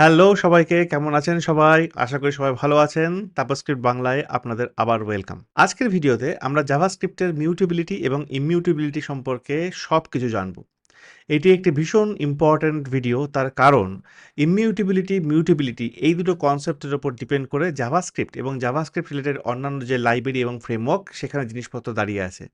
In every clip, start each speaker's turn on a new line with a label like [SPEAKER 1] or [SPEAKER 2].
[SPEAKER 1] Hello সবাইকে, কেমন আছেন সবাই? আশা করি সবাই ভালো আছেন। তাপস্ক্রিপ্ট বাংলায় আপনাদের আবার ওয়েলকাম। আজকের ভিডিওতে আমরা জাভাস্ক্রিপ্টের মিউটেবিলিটি এবং ইমিউটিবিলিটি সম্পর্কে সব কিছু জানব। এটি একটি ভীষণ ইম্পর্ট্যান্ট ভিডিও তার কারণ ইমিউটিবিলিটি মিউটিবিলিটি এই দুটো কনসেপ্টের উপর ডিপেন্ড করে জাভাস্ক্রিপ্ট এবং জাভাস্ক্রিপ্ট রিলেটেড অন্যান্য যে লাইব্রেরি এবং ফ্রেমওয়ার্ক সেখানে জিনিসপত্র দাঁড়িয়ে আছে।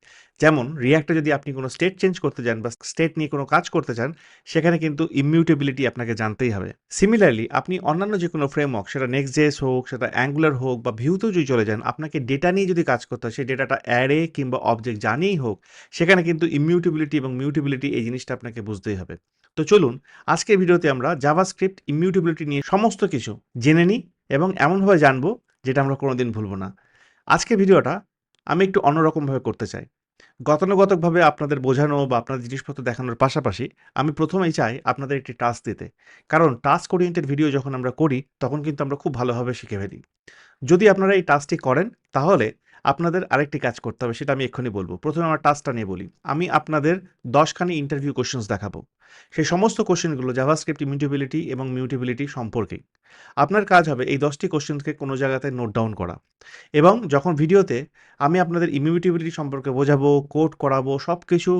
[SPEAKER 1] যেমন রিয়াক্টে যদি আপনি কোনো স্টেট চেঞ্জ করতে চান বা স্টেট নিয়ে কোনো কাজ করতে চান, সেখানে কিন্তু ইমিউটেবিলিটি আপনাকে জানতেই হবে। সিমিলারলি আপনি অন্যান্য যে কোনো ফ্রেমওয়ার্ক সেটা নেক্সট জেস হোক, সেটা অ্যাঙ্গুলার হোক বা ভিউতেও যদি চলে যান, আপনাকে ডেটা নিয়ে যদি কাজ করতে হয়, সেই ডেটাটা অ্যারে কিংবা অবজেক্ট জানিয়েই হোক, সেখানে কিন্তু ইমিউটেবিলিটি এবং মিউটেবিলিটি এই জিনিসটা আপনাকে বুঝতেই হবে। তো চলুন, আজকের ভিডিওতে আমরা জাভাস্ক্রিপ্ট, ইমিউটেবিলিটি নিয়ে সমস্ত কিছু জেনে নিই এবং এমনভাবে জানব যেটা আমরা কোনোদিন ভুলবো না। আজকের ভিডিওটা আমি একটু অন্যরকমভাবে করতে চাই। গতানুগতকভাবে আপনাদের বোঝানো বা আপনাদের জিনিসপত্র দেখানোর পাশাপাশি আমি প্রথমেই চাই আপনাদের একটি টাস্ক দিতে। কারণ টাস্ক ওরিয়েন্টেড ভিডিও যখন আমরা করি, তখন কিন্তু আমরা খুব ভালোভাবে শিখে ফেলি। যদি আপনারা এই টাস্কটি করেন, তাহলে আপনাদের আরেকটি কাজ করতে হবে, সেটা আমি এক্ষুনি বলব। প্রথমে আমার টাস্কটা নিয়ে বলি। আমি আপনাদের দশখানি ইন্টারভিউ কোশ্চেন্স দেখাবো। সেই সমস্ত কোশ্চেনগুলো জাভাস্ক্রিপ্ট ইমিউটেবিলিটি এবং মিউটেবিলিটি সম্পর্কে। আপনার কাজ হবে এই দশটি কোশ্চেনকে কোনো জায়গাতে নোট ডাউন করা। এবং যখন ভিডিওতে আমি আপনাদের ইমিউটেবিলিটি সম্পর্কে বোঝাবো কোড করাবো সব কিছু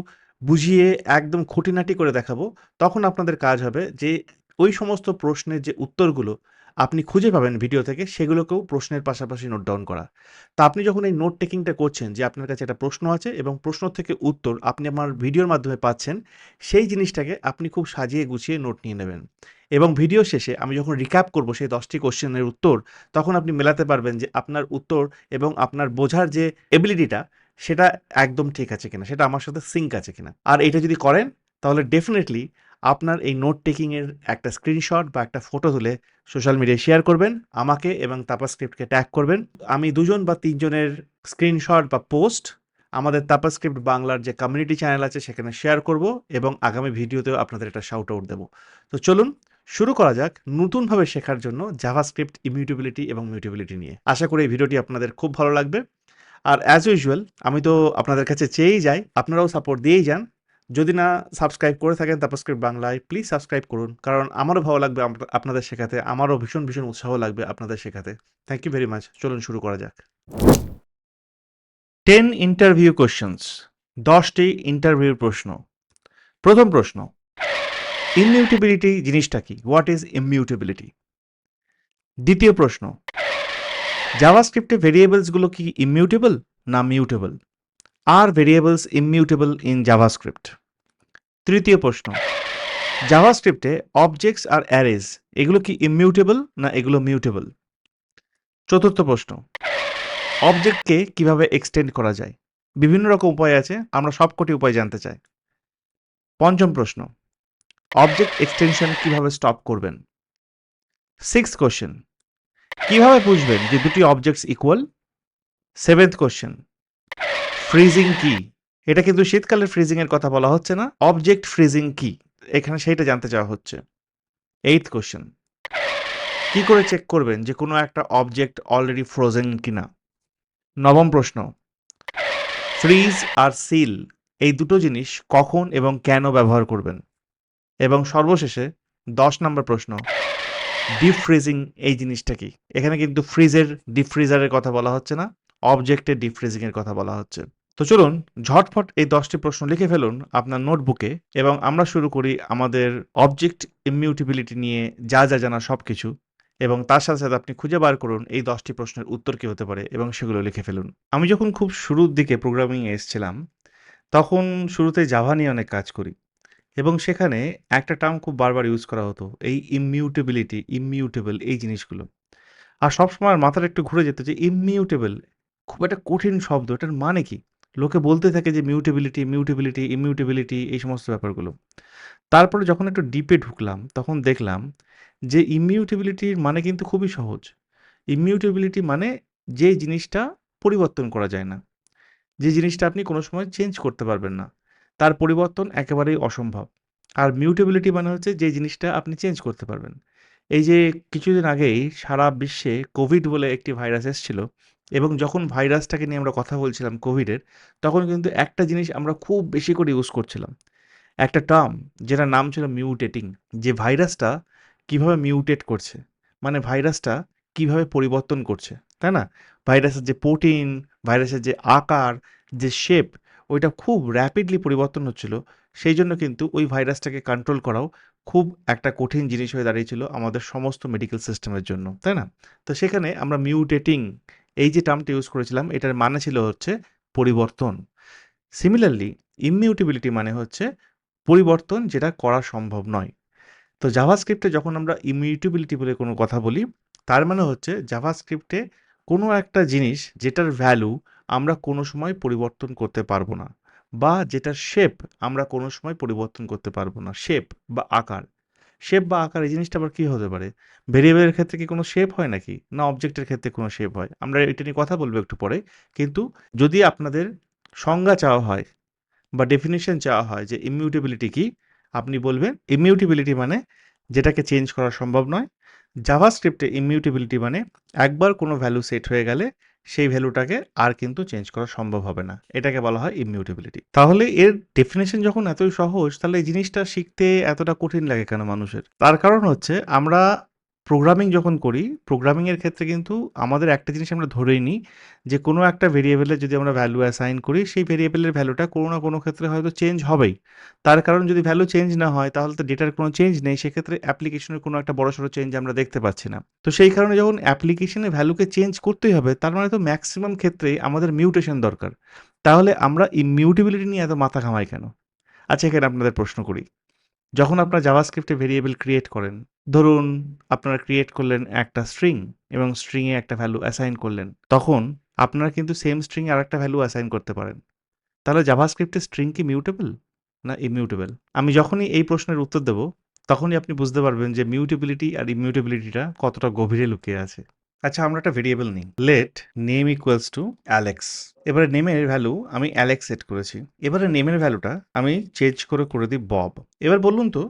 [SPEAKER 1] বুঝিয়ে একদম খুঁটিনাটি করে দেখাবো, তখন আপনাদের কাজ হবে যে ওই সমস্ত প্রশ্নের যে উত্তরগুলো আপনি খুঁজে পাবেন ভিডিও থেকে, সেগুলোকেও প্রশ্নের পাশাপাশি নোট ডাউন করা। তা আপনি যখন এই নোট টেকিংটা করছেন যে আপনার কাছে একটা প্রশ্ন আছে এবং প্রশ্ন থেকে উত্তর আপনি আমার ভিডিওর মাধ্যমে পাচ্ছেন, সেই জিনিসটাকে আপনি খুব সাজিয়ে গুছিয়ে নোট নিয়ে নেবেন। এবং ভিডিও শেষে আমি যখন রিক্যাপ করব সেই দশটি কোশ্চেনের উত্তর, তখন আপনি মেলাতে পারবেন যে আপনার উত্তর এবং আপনার বোঝার যে এবিলিটিটা সেটা একদম ঠিক আছে কিনা, সেটা আমার সাথে সিঙ্ক আছে কিনা। আর এটা যদি করেন, তাহলে ডেফিনেটলি আপনার এই নোট টেকিংয়ের একটা স্ক্রিনশট বা একটা ফটো তুলে সোশ্যাল মিডিয়ায় শেয়ার করবেন, আমাকে এবং তাপাস্ক্রিপ্টকে ট্যাগ করবেন। আমি দুজন বা তিনজনের স্ক্রিনশট বা পোস্ট আমাদের তাপাস্ক্রিপ্ট বাংলার যে কমিউনিটি চ্যানেল আছে সেখানে শেয়ার করব এবং আগামী ভিডিওতেও আপনাদের একটা শাউট আউট দেবো। তো চলুন, শুরু করা যাক নতুনভাবে শেখার জন্য জাভাস্ক্রিপ্ট ইমিউটেবিলিটি এবং মিউটেবিলিটি নিয়ে। আশা করি এই ভিডিওটি আপনাদের খুব ভালো লাগবে। আর অ্যাজ ইউজুয়াল আমি তো আপনাদের কাছে চেয়েই যাই, আপনারাও সাপোর্ট দিয়েই যান। যদি না সাবস্ক্রাইব করে থাকেন তাপস্ক্রিপ্ট বাংলায় প্লিজ সাবস্ক্রাইব করুন। কারণ আমারও ভালো লাগবে আপনাদের শেখাতে, আমারও ভীষণ ভীষণ উৎসাহ লাগবে আপনাদের শেখাতে। থ্যাংক ইউ ভেরি মাচ চলুন শুরু করা যাক। টেন ইন্টারভিউ কোশ্চেন্স দশটি ইন্টারভিউ প্রশ্ন। প্রথম প্রশ্ন ইমিউটেবিলিটি জিনিসটা কি? হোয়াট ইজ ইমিউটেবিলিটি দ্বিতীয় প্রশ্ন জাভাস্ক্রিপ্টে ভেরিয়েবলসগুলো কি ইমিউটেবল না মিউটেবল আর ভেরিয়েবলস ইমিউটেবল ইন জাভাস্ক্রিপ্ট তৃতীয় প্রশ্ন জাভাস্ক্রিপ্টে অবজেক্টস আর অ্যারেজ এগুলো কি ইমিউটেবল না এগুলো মিউটেবল চতুর্থ প্রশ্ন অবজেক্টকে কীভাবে এক্সটেন্ড করা যায়? বিভিন্ন রকম উপায় আছে, আমরা সবকটি উপায় জানতে চাই। পঞ্চম প্রশ্ন অবজেক্ট এক্সটেনশন কীভাবে স্টপ করবেন? সিক্স কোশ্চেন কীভাবে বুঝবেন যে দুটি objects equal seventh question freezing কি? এটা কিন্তু শীতকালের ফ্রিজিং এর কথা বলা হচ্ছে না। অবজেক্ট ফ্রিজিং কি? এখানে সেইটা জানতে চাওয়া হচ্ছে। এইথ কোশ্চেন কি করে চেক করবেন যে কোনো একটা অবজেক্ট অলরেডি ফ্রোজেন কিনা? নবম প্রশ্ন। ফ্রিজ আর সিল এই দুটো জিনিস কখন এবং কেন ব্যবহার করবেন? এবং সর্বশেষে দশ নম্বর প্রশ্ন। ডিপ ফ্রিজিং এই জিনিসটা কি? এখানে কিন্তু ফ্রিজের ডিপ ফ্রিজারের কথা বলা হচ্ছে না। অবজেক্টের ডিপ ফ্রিজিং এর কথা বলা হচ্ছে। তো চলুন ঝটফট এই দশটি প্রশ্ন লিখে ফেলুন আপনার নোটবুকে এবং আমরা শুরু করি আমাদের অবজেক্ট ইমিউটেবিলিটি নিয়ে যা যা জানা সব কিছু এবং তার সাথে সাথে আপনি খুঁজে বার করুন এই দশটি প্রশ্নের উত্তর কী হতে পারে এবং সেগুলো লিখে ফেলুন। আমি যখন খুব শুরুর দিকে প্রোগ্রামিংয়ে এসেছিলাম, তখন শুরুতে জাভা নিয়ে অনেক কাজ করি এবং সেখানে একটা টার্ম খুব বারবার ইউজ করা হতো, এই ইমিউটেবিলিটি ইমিউটেবল এই জিনিসগুলো। আর সবসময় মাথাটা একটু ঘুরে যেত যে ইমিউটেবল খুব একটা কঠিন শব্দ, এটার মানে কি? লোকে বলতে থাকে যে মিউটেবিলিটি মিউটেবিলিটি ইমিউটেবিলিটি এই সমস্ত ব্যাপারগুলো। তারপরে যখন একটু ডিপে ঢুকলাম, তখন দেখলাম যে ইমিউটেবিলিটির মানে কিন্তু খুবই সহজ। ইমিউটেবিলিটি মানে যে জিনিসটা পরিবর্তন করা যায় না। যে জিনিসটা আপনি কোনো সময় চেঞ্জ করতে পারবেন না। তার পরিবর্তন একেবারেই অসম্ভব। আর মিউটেবিলিটি মানে হচ্ছে যে জিনিসটা আপনি চেঞ্জ করতে পারবেন। এই যে কিছুদিন আগেই সারা বিশ্বে কোভিড বলে একটি ভাইরাস এসেছিল এবং যখন ভাইরাসটাকে নিয়ে আমরা কথা বলছিলাম কোভিডের, তখন কিন্তু একটা জিনিস আমরা খুব বেশি করে ইউজ করছিলাম। একটা টার্ম যেটার নাম ছিল মিউটেটিং যে ভাইরাসটা কীভাবে মিউটেট করছে মানে ভাইরাসটা কীভাবে পরিবর্তন করছে, তাই না? ভাইরাসের যে প্রোটিন ভাইরাসের যে আকার, যে শেপ ওইটা খুব র্যাপিডলি পরিবর্তন হচ্ছিল। সেই জন্য কিন্তু ওই ভাইরাসটাকে কন্ট্রোল করাও খুব একটা কঠিন জিনিস হয়ে দাঁড়িয়েছিল আমাদের সমস্ত মেডিকেল সিস্টেমের জন্য, তাই না? তো সেখানে আমরা মিউটেটিং এই যে টার্মটা ইউজ করেছিলাম, এটার মানে ছিল হচ্ছে পরিবর্তন। সিমিলারলি ইমিউটেবিলিটি মানে হচ্ছে পরিবর্তন যেটা করা সম্ভব নয়। তো জাভাস্ক্রিপ্টে যখন আমরা ইমিউটেবিলিটি বলে কোনো কথা বলি, তার মানে হচ্ছে জাভাস্ক্রিপ্টে কোনো একটা জিনিস যেটার ভ্যালু আমরা কোনো সময় পরিবর্তন করতে পারব না, বা যেটার শেপ আমরা কোনো সময় পরিবর্তন করতে পারব না শেপ বা আকার। শেপ বা আকার এই জিনিসটা আবার কী হতে পারে? ভেরিয়েবলের ক্ষেত্রে কি কোনো শেপ হয় নাকি? না অবজেক্টের ক্ষেত্রে কোনো শেপ হয়? আমরা এটা নিয়ে কথা বলব একটু পরে। কিন্তু যদি আপনাদের সংজ্ঞা চাওয়া হয় বা ডেফিনিশন চাওয়া হয় যে ইমিউটেবিলিটি কি, আপনি বলবেন ইমিউটেবিলিটি মানে যেটাকে চেঞ্জ করা সম্ভব নয়। জাভাস্ক্রিপ্টে ইমিউটেবিলিটি মানে একবার কোনো ভ্যালু সেট হয়ে গেলে সেই ভ্যালুটাকে আর কিন্তু চেঞ্জ করা সম্ভব হবে না। এটাকে বলা হয় ইমিউটেবিলিটি তাহলে এর ডেফিনেশন যখন এতই সহজ, তাহলে এই জিনিসটা শিখতে এতটা কঠিন লাগে কেন মানুষের? তার কারণ হচ্ছে আমরা প্রোগ্রামিং যখন করি প্রোগ্রামিংয়ের ক্ষেত্রে কিন্তু আমাদের একটা জিনিস আমরা ধরেই নিই যে, কোনো একটা ভেরিয়েবলের যদি আমরা ভ্যালু অ্যাসাইন করি, সেই ভেরিয়েবলের ভ্যালুটা কোনো না কোনো ক্ষেত্রে হয়তো চেঞ্জ হবেই। তার কারণ যদি ভ্যালু চেঞ্জ না হয়, তাহলে তো ডেটার কোনো চেঞ্জ নেই, সেক্ষেত্রে অ্যাপ্লিকেশনের কোনো একটা বড় সড়ো চেঞ্জ আমরা দেখতে পাচ্ছি না। তো সেই কারণে যখন অ্যাপ্লিকেশনের ভ্যালুকে চেঞ্জ করতেই হবে, তার মানে তো ম্যাক্সিমাম ক্ষেত্রেই আমাদের মিউটেশন দরকার। তাহলে আমরা ইমিউটেবিলিটি নিয়ে এত মাথা ঘামাই কেন? আচ্ছা এখানে আপনাদের প্রশ্ন করি। যখন আপনারা জাভাস্ক্রিপ্টে ভেরিয়েবল ক্রিয়েট করেন ধরুন আপনারা ক্রিয়েট করলেন একটা স্ট্রিং এবং স্ট্রিংয়ে একটা ভ্যালু অ্যাসাইন করলেন, তখন আপনারা কিন্তু সেম স্ট্রিংয়ে আর একটা ভ্যালু অ্যাসাইন করতে পারেন। তাহলে জাভাস্ক্রিপ্টের স্ট্রিং কি মিউটেবল না ইমিউটেবল আমি যখনই এই প্রশ্নের উত্তর দেব, তখনই আপনি বুঝতে পারবেন যে মিউটেবিলিটি আর ইমিউটেবিলিটিটা কতটা গভীরে লুকিয়ে আছে। আচ্ছা আমরা একটা ভেরিয়েবল নিই। Let name equals to Alex এবারে নেমের ভ্যালু আমি অ্যালেক্স সেট করেছি। এবারে নেমের ভ্যালুটা আমি চেঞ্জ করে করে দিই বব এবার বলুন তো,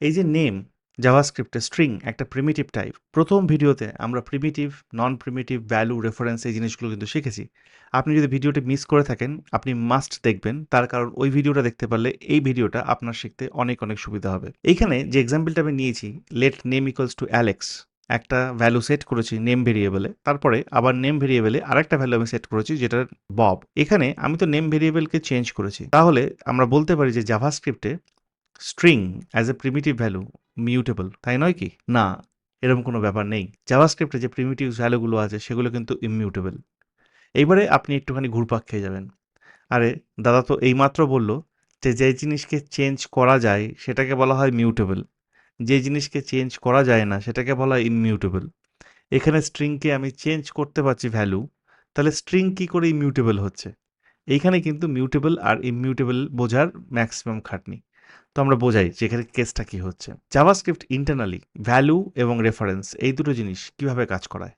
[SPEAKER 1] এই যে নেম জাভাস্ক্রিপ্টে স্ট্রিং একটা প্রিমিটিভ টাইপ প্রথম ভিডিওতে আমরা primitive non primitive value reference এই জিনিসগুলো কিন্তু শিখেছি। আপনি যদি ভিডিওটি মিস করে থাকেন, আপনি মাস্ট দেখবেন। তার কারণ ওই ভিডিওটা দেখতে পারলে এই ভিডিওটা আপনার শিখতে অনেক অনেক সুবিধা হবে। এইখানে যে এক্সাম্পলটা আমি নিয়েছি let name equals to Alex একটা ভ্যালু সেট করেছি নেম ভেরিয়েবলে তারপরে আবার নেম ভেরিয়েবলে আরেকটা ভ্যালু আমি সেট করেছি, যেটা বব এখানে আমি তো নেম ভেরিয়েবলকে চেঞ্জ করেছি। তাহলে আমরা বলতে পারি যে জাভাস্ক্রিপ্টে string as a primitive value mutable তাই নয় কি? না, এরকম কোনো ব্যাপার নেই। জাভাস্ক্রিপ্টে যে প্রিমিটিভ ভ্যালুগুলো আছে, সেগুলো কিন্তু ইমিউটেবল এইবারে আপনি একটুখানি ঘুরপাক খেয়ে যাবেন। আরে, দাদা তো এইমাত্র বলল যে যে জিনিসকে চেঞ্জ করা যায়, সেটাকে বলা হয় মিউটেবল যে জিনিসকে চেঞ্জ করা যায় না, সেটাকে বলা হয় ইমিউটেবল এখানে স্ট্রিংকে আমি চেঞ্জ করতে পারছি ভ্যালু তাহলে স্ট্রিং কি করে ইমিউটেবল হচ্ছে? এইখানে কিন্তু মিউটেবল আর ইমিউটেবল বোঝার ম্যাক্সিমাম খাটনি। তো আমরা বোঝাই যে এখানে কেসটা কি হচ্ছে। জাভাস্ক্রিপ্ট ইন্টারনালি ভ্যালু এবং রেফারেন্স এই দুটো জিনিস কীভাবে কাজ করায়?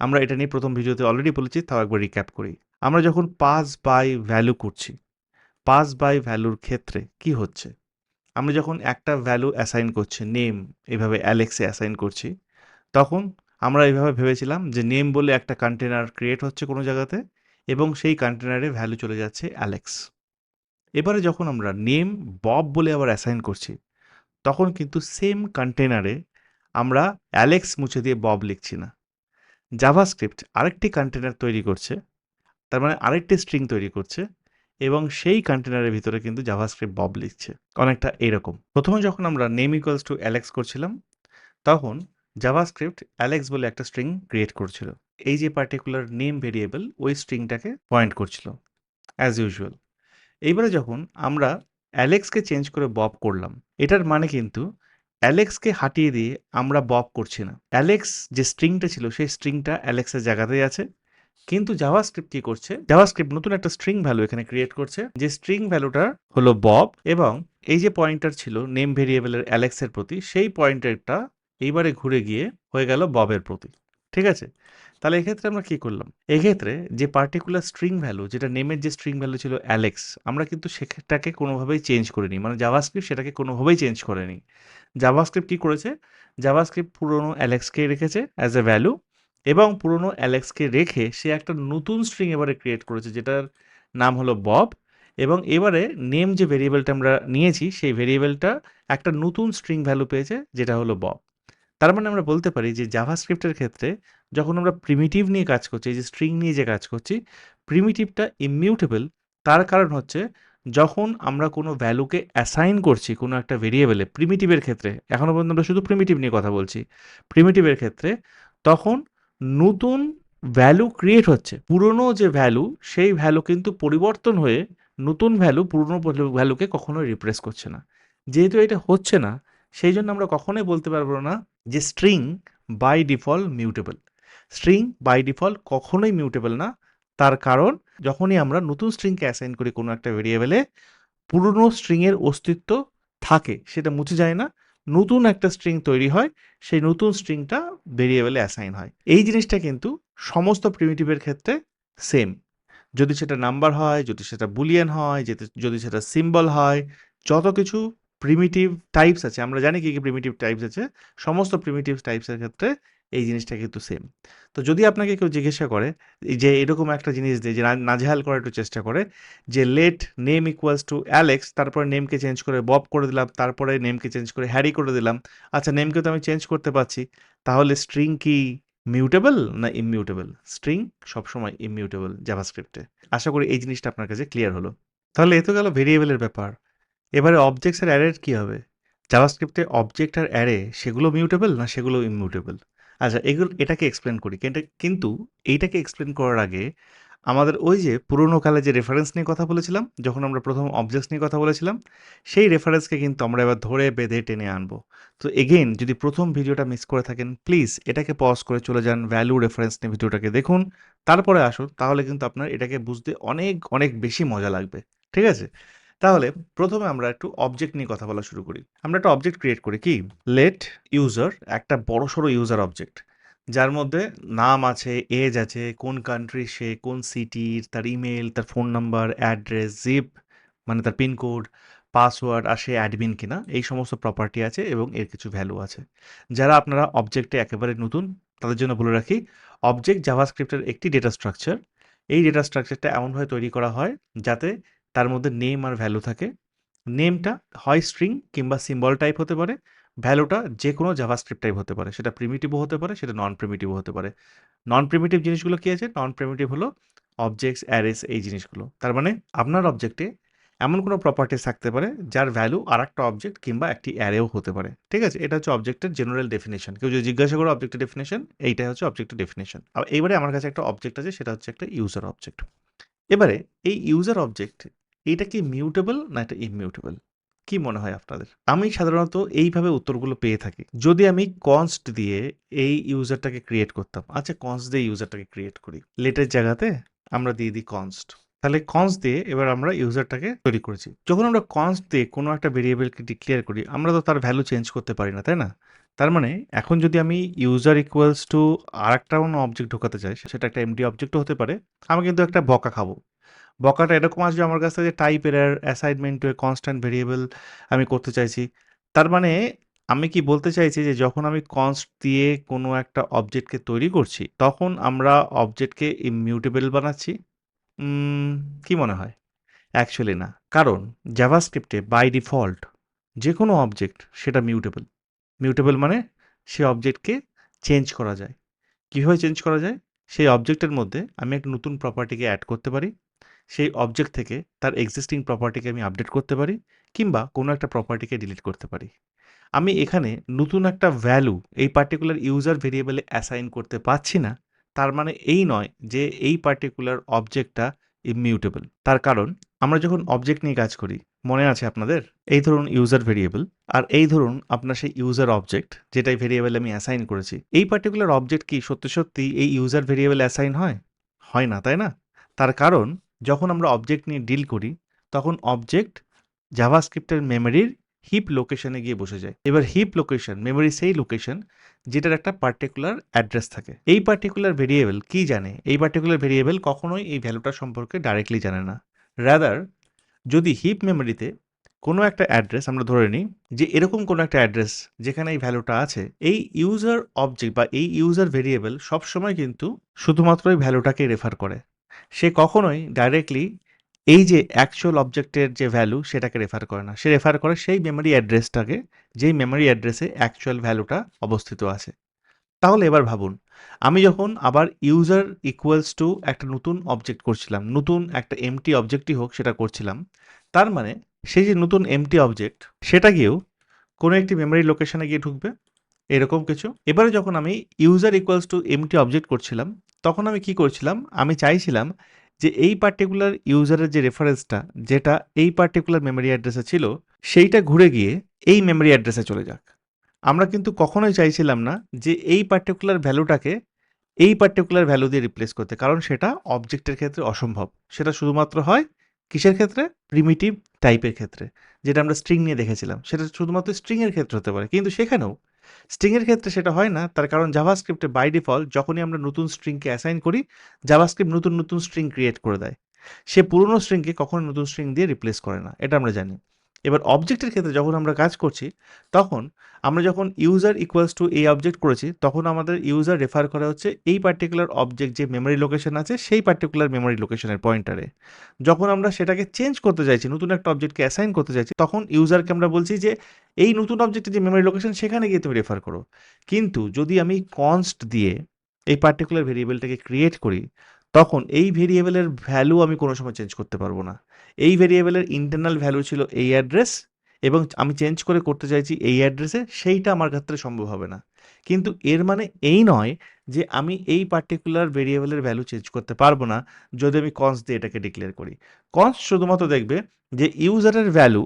[SPEAKER 1] আমরা এটা নিয়ে প্রথম ভিডিওতে অলরেডি বলেছি, তাও একবার রিক্যাপ করি। আমরা যখন পাস বাই ভ্যালু করছি পাস বাই ভ্যালুর ক্ষেত্রে কি হচ্ছে? আমরা যখন একটা ভ্যালু অ্যাসাইন করছি নেম এইভাবে অ্যালেক্সে অ্যাসাইন করছি, তখন আমরা এইভাবে ভেবেছিলাম যে নেম বলে একটা কন্টেনার ক্রিয়েট হচ্ছে কোনো জায়গাতে এবং সেই কন্টেনারে ভ্যালু চলে যাচ্ছে অ্যালেক্স এবারে যখন আমরা নেম বব বলে আবার অ্যাসাইন করছি, তখন কিন্তু সেম কন্টেনারে আমরা অ্যালেক্স মুছে দিয়ে বব লিখছি না। জাভাস্ক্রিপ্ট আরেকটি কন্টেনার তৈরি করছে, তার মানে আরেকটি স্ট্রিং তৈরি করছে এবং সেই কন্টেনারের ভিতরে কিন্তু জাভাস্ক্রিপ্ট বব লিখছে। অনেকটা এরকম। প্রথমে যখন আমরা নেম ইকুয়ালস টু অ্যালেক্স করছিলাম, তখন জাভাস্ক্রিপ্ট অ্যালেক্স বলে একটা স্ট্রিং ক্রিয়েট করছিল। এই যে পার্টিকুলার নেম ভেরিয়েবল ওই স্ট্রিংটাকে পয়েন্ট করছিল অ্যাজ ইউজুয়াল এইবারে যখন আমরা অ্যালেক্সকে চেঞ্জ করে বব করলাম, এটার মানে কিন্তু অ্যালেক্সকে হাটিয়ে দিয়ে আমরা বব করছি না। অ্যালেক্স যে স্ট্রিংটা ছিল, সেই স্ট্রিংটা অ্যালেক্সের জায়গাতেই আছে। কিন্তু জাভাস্ক্রিপ্ট কি করছে? জাভাস্ক্রিপ্ট নতুন একটা স্ট্রিং ভ্যালু এখানে ক্রিয়েট করছে, যে স্ট্রিং ভ্যালুটা হলো বব এবং এই যে পয়েন্টার ছিল নেম ভেরিয়েবলের অ্যালেক্সের প্রতি, সেই পয়েন্টারটা এইবারে ঘুরে গিয়ে হয়ে গেল ববের প্রতি। ঠিক আছে? তাহলে এক্ষেত্রে আমরা কি করলাম? এক্ষেত্রে যে পার্টিকুলার স্ট্রিং ভ্যালু যেটা নেমের যে স্ট্রিং ভ্যালু ছিল অ্যালেক্স আমরা কিন্তু সেটাকে কোনোভাবেই চেঞ্জ করিনি। মানে জাভাস্ক্রিপ্ট সেটাকে কোনোভাবেই চেঞ্জ করেনি। জাভাস্ক্রিপ্ট কী করেছে? জাভাস্ক্রিপ্ট পুরনো অ্যালেক্সকে রেখেছে অ্যাজ এ ভ্যালু এবং পুরনো অ্যালেক্সকে রেখে সে একটা নতুন স্ট্রিং এবারে ক্রিয়েট করেছে, যেটার নাম হলো বব এবং এবারে নেম যে ভেরিয়েবলটা আমরা নিয়েছি, সেই ভেরিয়েবলটা একটা নতুন স্ট্রিং ভ্যালু পেয়েছে, যেটা হলো বব তার মানে আমরা বলতে পারি যে জাভাস্ক্রিপ্টের ক্ষেত্রে যখন আমরা প্রিমিটিভ নিয়ে কাজ করছি, এই যে স্ট্রিং নিয়ে যে কাজ করছি প্রিমিটিভটা ইমিউটেবল তার কারণ হচ্ছে যখন আমরা কোনো ভ্যালুকে অ্যাসাইন করছি কোনো একটা ভেরিয়েবলে প্রিমিটিভের ক্ষেত্রে এখনও পর্যন্ত আমরা শুধু প্রিমিটিভ নিয়ে কথা বলছি প্রিমিটিভের ক্ষেত্রে তখন নতুন ভ্যালু ক্রিয়েট হচ্ছে। পুরনো যে ভ্যালু সেই ভ্যালু কিন্তু পরিবর্তন হয়ে নতুন ভ্যালু পুরনো ভ্যালুকে কখনোই রিপ্লেস করছে না। যেহেতু এটা হচ্ছে না, সেই জন্য আমরা কখনোই বলতে পারব না যে string by default mutable string by default কখনোই মিউটেবল না, তার কারণ যখনই আমরা নতুন স্ট্রিংকে অ্যাসাইন করি কোনো একটা ভেরিয়েবলে পুরনো স্ট্রিংয়ের অস্তিত্ব থাকে, সেটা মুছে যায় না। নতুন একটা স্ট্রিং তৈরি হয়, সেই নতুন স্ট্রিংটা ভেরিয়েবলে অ্যাসাইন হয়। এই জিনিসটা কিন্তু সমস্ত প্রিমিটিভের ক্ষেত্রে সেম যদি সেটা নাম্বার হয়, যদি সেটা বুলিয়ান হয় যদি সেটা সিম্বল হয়, যত কিছু প্রিমিটিভ টাইপস আছে। আমরা জানি কি কি প্রিমিটিভ টাইপস আছে। সমস্ত প্রিমিটিভ টাইপসের ক্ষেত্রে এই জিনিসটা কিন্তু সেম তো যদি আপনাকে কেউ জিজ্ঞাসা করে যে এরকম একটা জিনিস দিয়ে যে নাজেহাল করার একটু চেষ্টা করে, যে let name equals to Alex তারপরে নেমকে চেঞ্জ করে বব করে দিলাম, তারপরে নেমকে চেঞ্জ করে হ্যারি করে দিলাম আচ্ছা নেমকে তো আমি চেঞ্জ করতে পারছি, তাহলে স্ট্রিং কি মিউটেবল না ইমিউটেবল স্ট্রিং সবসময় ইমিউটেবল জাভাস্ক্রিপ্টে আশা করি এই জিনিসটা আপনার কাছে ক্লিয়ার হলো। তাহলে এ তো গেল ভেরিয়েবলের ব্যাপার। এবারে অবজেক্টস আর অ্যারের কী হবে? জাভাস্ক্রিপ্টে অবজেক্ট আর অ্যারে সেগুলো মিউটেবল না সেগুলো ইমিউটেবল আচ্ছা এগুলো, এটাকে এক্সপ্লেন করি। কিন্তু কিন্তু এইটাকে এক্সপ্লেন করার আগে আমাদের ওই যে পুরোনো কালে যে রেফারেন্স নিয়ে কথা বলেছিলাম, যখন আমরা প্রথম অবজেক্টস নিয়ে কথা বলেছিলাম, সেই রেফারেন্সকে কিন্তু আমরা এবার ধরে, বেঁধে, টেনে আনব। তো এগেইন যদি প্রথম ভিডিওটা মিস করে থাকেন প্লিজ এটাকে পজ করে চলে যান ভ্যালু রেফারেন্স নিয়ে ভিডিওটাকে দেখুন। তারপরে আসুন, তাহলে কিন্তু আপনার এটাকে বুঝতে অনেক অনেক বেশি মজা লাগবে। ঠিক আছে? তাহলে প্রথমে আমরা একটু অবজেক্ট নিয়ে কথা বলা শুরু করি। আমরা একটা অবজেক্ট ক্রিয়েট করি কি? লেট ইউজার একটা বড় সড়ো ইউজার অবজেক্ট যার মধ্যে নাম আছে এজ আছে, কোন কান্ট্রি সে, কোন সিটির তার ইমেল তার ফোন নাম্বার অ্যাড্রেস জিপ মানে তার পিনকোড পাসওয়ার্ড আর সে অ্যাডমিন কিনা, এই সমস্ত প্রপার্টি আছে এবং এর কিছু ভ্যালু আছে। যারা আপনারা অবজেক্টে একেবারে নতুন, তাদের জন্য বলে রাখি অবজেক্ট জাভাস্ক্রিপ্টের একটি ডেটা স্ট্রাকচার এই ডেটা স্ট্রাকচারটা এমনভাবে তৈরি করা হয় যাতে তার মধ্যে নেম আর ভ্যালু থাকে। নেমটা হয় স্ট্রিং কিংবা সিম্বল টাইপ হতে পারে। ভ্যালুটা যে কোনো জাভাস্ক্রিপ্ট টাইপ হতে পারে। সেটা প্রিমিটিভও হতে পারে, সেটা নন প্রিমিটিভও হতে পারে। নন প্রিমিটিভ জিনিসগুলো কী আছে? নন প্রিমিটিভ হলো অবজেক্টস অ্যারেস এই জিনিসগুলো। তার মানে আপনার অবজেক্টে এমন কোনো প্রপার্টিস থাকতে পারে যার ভ্যালু আর একটা অবজেক্ট কিংবা একটি অ্যারেও হতে পারে। ঠিক আছে? এটা হচ্ছে অবজেক্টের জেনারেল ডেফিনেশন কেউ যদি জিজ্ঞাসা করে অবজেক্টের ডেফিনেশন এইটাই হচ্ছে অবজেক্টের ডেফিনেশন আর এইবারে আমার কাছে একটা অবজেক্ট আছে, সেটা হচ্ছে একটা ইউজার অবজেক্ট এবারে এই ইউজার অবজেক্ট এইটা কি মিউটেবল না এটা ইমিউটেবল কি মনে হয় আপনাদের? আমি সাধারণত এইভাবে উত্তরগুলো পেয়ে থাকি। যদি আমি কনস্ট দিয়ে এই ইউজারটাকে ক্রিয়েট করতাম আচ্ছা কনস্ট দিয়ে ইউজারটাকে ক্রিয়েট করি। লেটের জায়গাতে আমরা দিয়ে দিই কনস্ট তাহলে কনস্ট দিয়ে এবার আমরা ইউজারটাকে তৈরি করেছি। যখন আমরা কনস্ট দিয়ে কোনো একটা ভেরিয়েবলকে ডিক্লেয়ার করি, আমরা তো তার ভ্যালু চেঞ্জ করতে পারি না, তাই না? তার মানে এখন যদি আমি ইউজার ইকুয়ালস টু আর একটা কোনো অবজেক্ট ঢোকাতে চাই, সেটা একটা এমডি অবজেক্টও হতে পারে। আমি কিন্তু একটা বকা খাব। বকাটা এরকম আসবে আমার কাছে যে টাইপ এরার অ্যাসাইনমেন্ট এ কনস্ট্যান্ট ভেরিয়েবল আমি করতে চাইছি। তার মানে আমি কি বলতে চাইছি যে, যখন আমি কনস্ট দিয়ে কোনো একটা অবজেক্টকে তৈরি করছি, তখন আমরা অবজেক্টকে ইমিউটেবল বানাচ্ছি? কি মনে হয়? অ্যাকচুয়ালি না। কারণ জাভাস্ক্রিপ্টে বাই ডিফল্ট যে কোনো অবজেক্ট সেটা মিউটেবল মিউটেবল মানে সে অবজেক্টকে চেঞ্জ করা যায়। কীভাবে চেঞ্জ করা যায়? সেই অবজেক্টের মধ্যে আমি একটা নতুন প্রপার্টিকে অ্যাড করতে পারি। সেই অবজেক্ট থেকে তার এক্সিস্টিং প্রপার্টিকে আমি আপডেট করতে পারি, কিংবা কোনো একটা প্রপার্টিকে ডিলিট করতে পারি। আমি এখানে নতুন একটা ভ্যালু এই পার্টিকুলার ইউজার ভেরিয়েবলে অ্যাসাইন করতে পারছি না, তার মানে এই নয় যে এই পার্টিকুলার অবজেক্টটা ইমিউটেবল তার কারণ, আমরা যখন অবজেক্ট নিয়ে কাজ করি, মনে আছে আপনাদের? এই ধরুন ইউজার ভেরিয়েবল আর এই ধরুন আপনার সেই ইউজার অবজেক্ট যেটাই ভেরিয়েবল আমি অ্যাসাইন করেছি। এই পার্টিকুলার অবজেক্ট কি সত্যি সত্যি এই ইউজার ভেরিয়েবল অ্যাসাইন হয়? হয় না, তাই না? তার কারণ যখন আমরা অবজেক্ট নিয়ে ডিল করি, তখন অবজেক্ট জাভাস্ক্রিপ্টের মেমোরির হিপ লোকেশনে গিয়ে বসে যায়। এবার হিপ লোকেশন মেমোরি সেই লোকেশন যেটার একটা পার্টিকুলার অ্যাড্রেস থাকে। এই পার্টিকুলার ভেরিয়েবল কি জানে? এই পার্টিকুলার ভেরিয়েবল কখনোই এই ভ্যালুটা সম্পর্কে ডাইরেক্টলি জানে না। রাদার যদি হিপ মেমোরিতে কোনো একটা অ্যাড্রেস আমরা ধরে নিই যে এরকম কোনো একটা অ্যাড্রেস যেখানে এই ভ্যালুটা আছে, এই ইউজার অবজেক্ট বা এই ইউজার ভেরিয়েবল সবসময় কিন্তু শুধুমাত্র এই ভ্যালুটাকে রেফার করে। সে কখনোই ডাইরেক্টলি এই যে অ্যাকচুয়াল অবজেক্টের যে ভ্যালু সেটাকে রেফার করে না। সে রেফার করে সেই মেমোরি অ্যাড্রেসটাকে যেই মেমোরি অ্যাড্রেসে অ্যাকচুয়াল ভ্যালুটা অবস্থিত আছে। তাহলে এবার ভাবুন, আমি যখন আবার ইউজার ইকুয়ালস টু একটা নতুন অবজেক্ট করছিলাম, নতুন একটা এমটি অবজেক্টই হোক সেটা করছিলাম, তার মানে সেই যে নতুন এমটি অবজেক্ট সেটা গিয়েও কোনো একটি মেমোরি লোকেশনে গিয়ে ঢুকবে, এরকম কিছু। এবারে যখন আমি user equals to empty object করছিলাম তখন আমি কি করছিলাম? আমি চাইছিলাম যে এই পার্টিকুলার ইউজারের যে রেফারেন্সটা যেটা এই পার্টিকুলার মেমরি অ্যাড্রেসে ছিল, সেইটা ঘুরে গিয়ে এই মেমরি অ্যাড্রেসে চলে যাক। আমরা কিন্তু কখনোই চাইছিলাম না যে এই পার্টিকুলার ভ্যালুটাকে এই পার্টিকুলার ভ্যালু দিয়ে রিপ্লেস করতে, কারণ সেটা অবজেক্টের ক্ষেত্রে অসম্ভব। সেটা শুধুমাত্র হয় কিসের ক্ষেত্রে? প্রিমিটিভ টাইপের ক্ষেত্রে। যেটা আমরা স্ট্রিং নিয়ে দেখেছিলাম, সেটা শুধুমাত্র স্ট্রিংয়ের ক্ষেত্রে হতে পারে, কিন্তু সেখানেও স্ট্রিংয়ের ক্ষেত্রে সেটা হয় না, তার কারণ জাভাস্ক্রিপ্টে বাই ডিফল্ট যখনই আমরা নতুন স্ট্রিংকে অ্যাসাইন করি জাভাস্ক্রিপ্ট নতুন নতুন স্ট্রিং ক্রিয়েট করে দেয়। সে পুরনো স্ট্রিংকে কখনো নতুন স্ট্রিং দিয়ে রিপ্লেস করে না, এটা আমরা জানি। এবার অবজেক্টের ক্ষেত্রে যখন আমরা কাজ করছি, তখন আমরা যখন ইউজার ইকুয়ালস টু এই অবজেক্ট করেছি, তখন আমাদের ইউজার রেফার করা হচ্ছে এই পার্টিকুলার অবজেক্ট যে মেমোরি লোকেশন আছে, সেই পার্টিকুলার মেমোরি লোকেশনের পয়েন্টারে যখন আমরা সেটাকে চেঞ্জ করতে চাইছি, নতুন একটা অবজেক্টকে অ্যাসাইন করতে চাইছি, তখন ইউজারকে আমরা বলছি যে, এই নতুন অবজেক্টের যে মেমরি লোকেশন সেখানে গিয়ে তুমি রেফার করো। কিন্তু যদি আমি কনস্ট দিয়ে এই পার্টিকুলার ভেরিয়েবলটাকে ক্রিয়েট করি তখন এই ভেরিয়েবলের ভ্যালু আমি কোনো সময় চেঞ্জ করতে পারব না। এই ভেরিয়েবলের ইন্টারনাল ভ্যালু ছিল এই অ্যাড্রেস এবং আমি চেঞ্জ করে করতে চাইছি এই অ্যাড্রেসে সেইটা আমার ক্ষেত্রে সম্ভব হবে না। কিন্তু এর মানে এই নয় যে আমি এই পার্টিকুলার ভেরিয়েবলের ভ্যালু চেঞ্জ করতে পারব না যদি আমি কনস দিয়ে এটাকে ডিক্লেয়ার করি। কনস শুধুমাত্র দেখবে যে ইউজারের ভ্যালু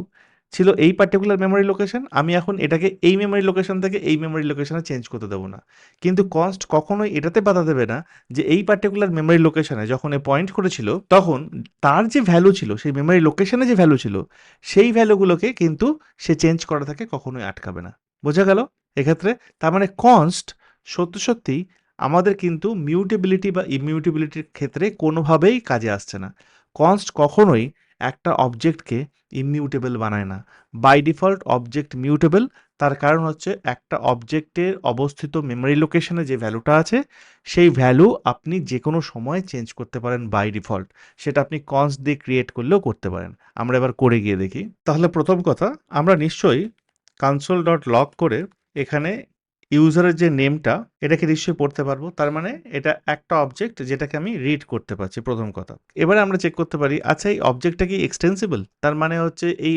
[SPEAKER 1] ছিল এই পার্টিকুলার মেমোরি লোকেশন আমি এখন এটাকে এই মেমোরি লোকেশন থেকে এই মেমোরি লোকেশনে চেঞ্জ করতে দেবো না। কিন্তু কনস্ট কখনোই এটাতে বাধা দেবে না যে এই পার্টিকুলার মেমোরি লোকেশনে যখন এ পয়েন্ট করেছিল, তখন তার যে ভ্যালু ছিল, সেই মেমোরি লোকেশনে যে ভ্যালু ছিল, সেই ভ্যালুগুলোকে কিন্তু সে চেঞ্জ করা থাকে কখনোই আটকাবে না। বোঝা গেল? এক্ষেত্রে তার মানে কনস্ট সত্যি সত্যি আমাদের কিন্তু মিউটেবিলিটি বা ইমিউটেবিলিটির ক্ষেত্রে কোনোভাবেই কাজে আসছে না। কনস্ট কখনোই একটা অবজেক্টকে ইমিউটেবল বানায় না। বাই ডিফল্ট অবজেক্ট মিউটেবল তার কারণ হচ্ছে একটা অবজেক্টের অবস্থিত মেমোরি লোকেশনে যে ভ্যালুটা আছে, সেই ভ্যালু আপনি যে কোনো সময় চেঞ্জ করতে পারেন বাই ডিফল্ট সেটা আপনি কনস্ট দিয়ে ক্রিয়েট করলেও করতে পারেন। আমরা এবার করে গিয়ে দেখি। তাহলে প্রথম কথা, আমরা নিশ্চয়ই কনসোল ডট লক করে এখানে ইউজারের যে নেমটা এটাকে নিশ্চয়ই পড়তে পারব। তার মানে এটা একটা অবজেক্ট যেটাকে আমি রিড করতে পারছি, প্রথম কথা। এবারে আমরা চেক করতে পারি আচ্ছা এই অবজেক্টটা কি এক্সটেন্সিবল তার মানে হচ্ছে এই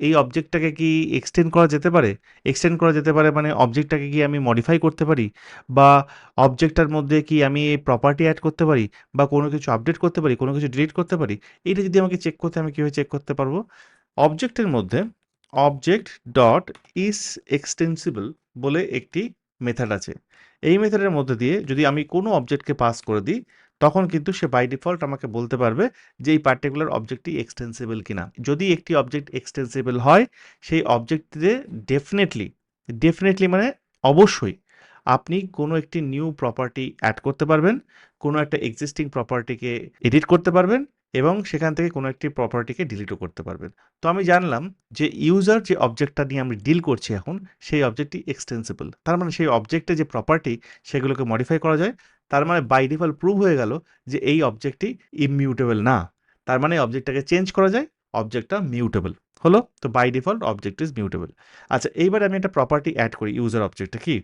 [SPEAKER 1] এই অবজেক্টটাকে কি এক্সটেন্ড করা যেতে পারে? এক্সটেন্ড করা যেতে পারে মানে অবজেক্টটাকে কি আমি মডিফাই করতে পারি? বা অবজেক্টটার মধ্যে কি আমি প্রপার্টি অ্যাড করতে পারি? বা কোনো কিছু আপডেট করতে পারি? কোনো কিছু ডিলিট করতে পারি? এটা যদি আমাকে চেক করতে আমি কীভাবে চেক করতে পারব? অবজেক্টের মধ্যে অবজেক্ট ডট ইজ এক্সটেন্সিবল বলে একটি মেথড আছে। এই মেথডের মধ্যে দিয়ে যদি আমি কোনো অবজেক্টকে পাস করে দিই, তখন কিন্তু সে বাই ডিফল্ট আমাকে বলতে পারবে যে এই পার্টিকুলার অবজেক্টটি এক্সটেন্সিবল কিনা। যদি একটি অবজেক্ট এক্সটেন্সিবল হয়, সেই অবজেক্টটিতে ডেফিনেটলি ডেফিনেটলি মানে অবশ্যই আপনি কোনো একটি নিউ প্রপার্টি অ্যাড করতে পারবেন, কোনো একটা এক্সিস্টিং প্রপার্টিকে এডিট করতে পারবেন এবং সেখান থেকে কোনো একটি প্রপার্টিকে ডিলিটও করতে পারবেন। তো আমি জানলাম যে ইউজার যে অবজেক্টটা নিয়ে আমি ডিল করছি এখন, সেই অবজেক্টটি এক্সটেন্সিবল তার মানে সেই অবজেক্টে যে প্রপার্টি সেগুলোকে মডিফাই করা যায়। তার মানে বাই ডিফল্ট প্রুভ হয়ে গেল যে এই অবজেক্টটি ইমিউটেবল না। তার মানে অবজেক্টটাকে চেঞ্জ করা যায় অবজেক্টটা মিউটেবল হলো? তো by default object is mutable আচ্ছা এইবার আমি একটা প্রপার্টি অ্যাড করি ইউজার অবজেক্টটা কি?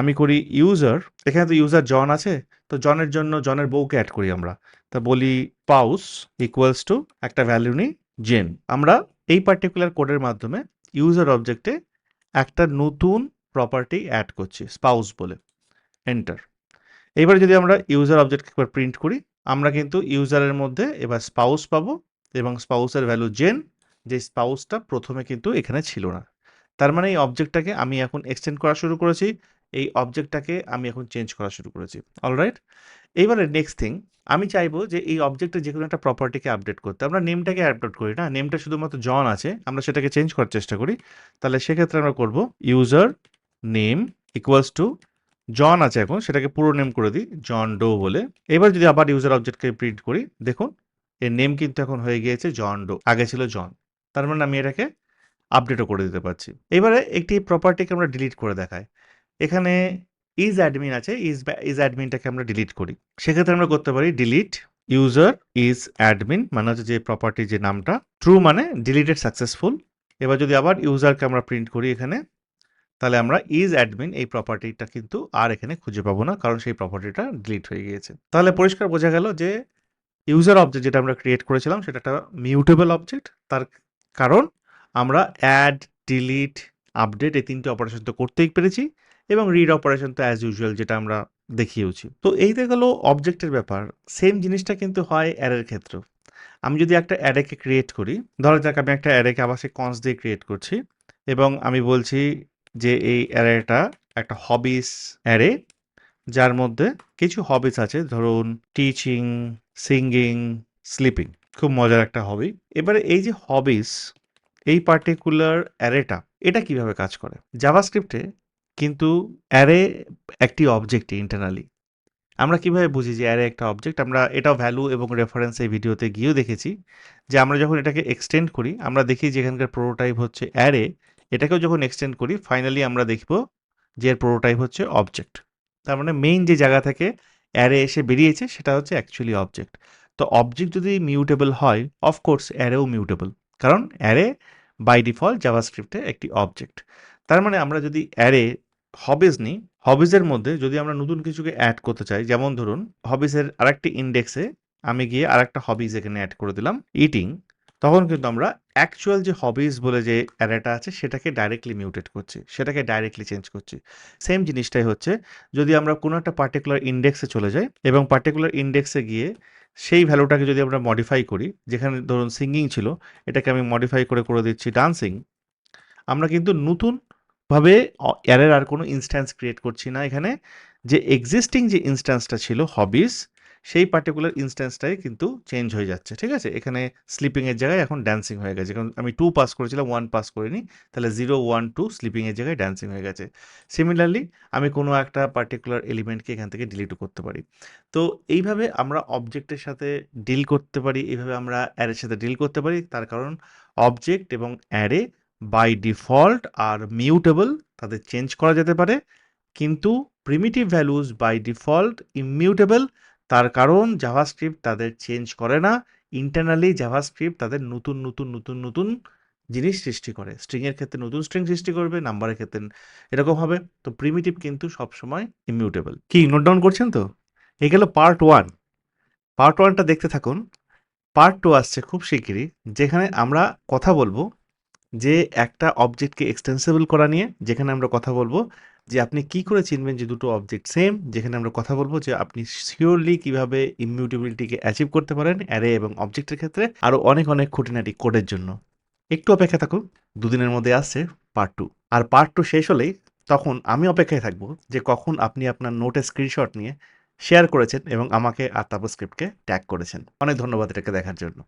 [SPEAKER 1] আমি করি ইউজার এখানে তো ইউজার জন আছে, তো জনের জন্য জনের বউকে অ্যাড করি আমরা। তা বলি পাউস ইকুয়ালস টু একটা ভ্যালু নিই জেন আমরা এই পার্টিকুলার কোডের মাধ্যমে ইউজার অবজেক্টে একটা নতুন প্রপার্টি অ্যাড করছি স্পাউস বলে। এন্টার এবার যদি আমরা ইউজার অবজেক্টকে একবার প্রিন্ট করি, আমরা কিন্তু ইউজারের মধ্যে এবার স্পাউস পাবো এবং স্পাউসের ভ্যালু জেন যে স্পাউসটা প্রথমে কিন্তু এখানে ছিল না। তার মানে এই অবজেক্টটাকে আমি এখন এক্সটেন্ড করা শুরু করেছি, এই অবজেক্টটাকে আমি এখন চেঞ্জ করা শুরু করেছি। অলরাইট এইবারে নেক্সট থিং আমি চাইব যে এই অবজেক্টে যে কোনো একটা প্রপার্টিকে আপডেট করতে। আমরা নেমটাকে আপডেট করি না নেমটা শুধুমাত্র জন আছে, আমরা সেটাকে চেঞ্জ করার চেষ্টা করি। তাহলে সেক্ষেত্রে আমরা করব user name equals to John আছে এখন, সেটাকে পুরো নেম করে দিই জন ডো বলে। এবার যদি আবার ইউজার অবজেক্টকে প্রিন্ট করি, দেখুন, এর নেম কিন্তু এখন হয়ে গিয়েছে জন ডো আগে ছিল জন তার মানে আমি এটাকে আপডেটও করে দিতে পারছি। এবারে একটি প্রপার্টিকে আমরা ডিলিট করে দেখাই। এখানে ইজ অ্যাডমিন আছে ইজ ইজ অ্যাডমিনটাকে আমরা ডিলিট করি। সেক্ষেত্রে আমরা করতে পারি ডিলিট ইউজার ইজ অ্যাডমিন মানে হচ্ছে যে প্রপার্টি যে নামটা ট্রু মানে ডিলিটেড সাকসেসফুল এবার যদি আবার ইউজারকে আমরা প্রিন্ট করি এখানে, তাহলে আমরা ইজ অ্যাডমিন এই প্রপার্টিটা কিন্তু আর এখানে খুঁজে পাবো না, কারণ সেই প্রপার্টিটা ডিলিট হয়ে গিয়েছে। তাহলে পরিষ্কার বোঝা গেল যে ইউজার অবজেক্ট যেটা আমরা ক্রিয়েট করেছিলাম, সেটা একটা মিউটেবল অবজেক্ট তার কারণ আমরা অ্যাড ডিলিট আপডেট এই তিনটে অপারেশন তো করতেই পেরেছি এবং রিড অপারেশন তো অ্যাজ ইউজুয়াল যেটা আমরা দেখিয়েওছি। তো এইটা গেল অবজেক্টের ব্যাপার। সেম জিনিসটা কিন্তু হয় অ্যারের ক্ষেত্রেও। আমি যদি একটা অ্যারেকে ক্রিয়েট করি, ধরা যাক আমি একটা অ্যারেকে আবার সেই কনস দিয়ে ক্রিয়েট করছি এবং আমি বলছি যে এই অ্যারেটা একটা হবিস অ্যারে যার মধ্যে কিছু হবিস আছে, ধরুন টিচিং সিঙ্গিং স্লিপিং খুব মজার একটা হবি এবারে এই যে হবিস এই পার্টিকুলার অ্যারেটা এটা কীভাবে কাজ করে? জাভাস্ক্রিপ্টে কিন্তু অ্যারে একটি অবজেক্ট ইন্টারনালি আমরা কীভাবে বুঝি যে অ্যারে একটা অবজেক্ট আমরা এটা ভ্যালু এবং রেফারেন্স এই ভিডিওতে গিয়েও দেখেছি যে আমরা যখন এটাকে এক্সটেন্ড করি, আমরা দেখি যে এখানকার প্রোটোটাইপ হচ্ছে অ্যারে এটাকেও যখন এক্সটেন্ড করি ফাইনালি আমরা দেখব যে এর প্রোটোটাইপ হচ্ছে অবজেক্ট তার মানে মেইন যে জায়গা থেকে অ্যারে এসে বেরিয়েছে, সেটা হচ্ছে অ্যাকচুয়ালি অবজেক্ট তো অবজেক্ট যদি মিউটেবল হয় অফকোর্স অ্যারেও মিউটেবল কারণ অ্যারে বাই ডিফল্ট জাভাস্ক্রিপ্টে একটি অবজেক্ট তার মানে আমরা যদি অ্যারে হবিজ নিই হবিজের মধ্যে যদি আমরা নতুন কিছুকে অ্যাড করতে চাই, যেমন ধরুন হবিজের আরেকটি ইন্ডেক্সে আমি গিয়ে আরেকটা হবিজ এখানে অ্যাড করে দিলাম ইটিং তখন কিন্তু আমরা অ্যাকচুয়াল যে হবিজ বলে যে অ্যারেটা আছে, সেটাকে ডাইরেক্টলি মিউটেট করছি, সেটাকে ডাইরেক্টলি চেঞ্জ করছি। সেম জিনিসটাই হচ্ছে, যদি আমরা কোনো একটা পার্টিকুলার ইন্ডেক্সে চলে যাই এবং পার্টিকুলার ইন্ডেক্সে গিয়ে সেই ভ্যালুটাকে যদি আমরা মডিফাই করি, যেখানে ধরুন সিঙ্গিং ছিল, এটাকে আমি মডিফাই করে করে দিচ্ছি ডান্সিং আমরা কিন্তু নতুনভাবে অ্যারের আর কোনো ইনস্ট্যান্স ক্রিয়েট করছি না। এখানে যে এক্সিস্টিং যে ইনস্ট্যান্সটা ছিল হবিস সেই পার্টিকুলার ইনস্ট্যান্সটাই কিন্তু চেঞ্জ হয়ে যাচ্ছে, ঠিক আছে? এখানে স্লিপিংয়ের জায়গায় এখন ড্যান্সিং হয়ে গেছে। কারণ আমি টু পাস করেছিলাম ওয়ান পাস করিনি, তাহলে জিরো ওয়ান টু স্লিপিংয়ের জায়গায় ড্যান্সিং হয়ে গেছে। সিমিলারলি আমি কোনো একটা পার্টিকুলার এলিমেন্টকে এখান থেকে ডিলিটও করতে পারি। তো এইভাবে আমরা অবজেক্টের সাথে ডিল করতে পারি, এইভাবে আমরা অ্যারের সাথে ডিল করতে পারি। তার কারণ অবজেক্ট এবং array by default R mutable তাদের চেঞ্জ করা যেতে পারে। কিন্তু primitive values by default immutable তার কারণ জাভাস্ক্রিপ্ট তাদের চেঞ্জ করে না ইন্টারনালি জাভাস্ক্রিপ্ট তাদের নতুন নতুন নতুন নতুন জিনিস সৃষ্টি করে। স্ট্রিংয়ের ক্ষেত্রে নতুন স্ট্রিং সৃষ্টি করবে নাম্বারের ক্ষেত্রে এরকম হবে। তো প্রিমিটিভ কিন্তু সবসময় ইমিউটেবল কি নোট ডাউন করছেন তো? এই গেল পার্ট ওয়ান পার্ট ওয়ানটা দেখতে থাকুন। পার্ট টু আসছে খুব শিগগিরই, যেখানে আমরা কথা বলব যে একটা অবজেক্টকে এক্সটেন্সিবল করা নিয়ে, যেখানে আমরা কথা বলব যে আপনি কি করে চিনবেন যে দুটো অবজেক্ট সেম যেখানে আমরা কথা বলব যে আপনি শিওরলি কীভাবে ইমিউটেবিলিটিকে অ্যাচিভ করতে পারেন অ্যারে এবং অবজেক্টের ক্ষেত্রে আরও অনেক অনেক খুঁটিনাটি কোডের জন্য। একটু অপেক্ষা থাকুন, দুদিনের মধ্যে আসছে পার্ট টু আর পার্ট টু শেষ হলেই তখন আমি অপেক্ষায় থাকব যে কখন আপনি আপনার নোটের স্ক্রিনশট নিয়ে শেয়ার করেছেন এবং আমাকে আর তাপস স্ক্রিপ্টকে ট্যাগ করেছেন। অনেক ধন্যবাদ এটাকে দেখার জন্য।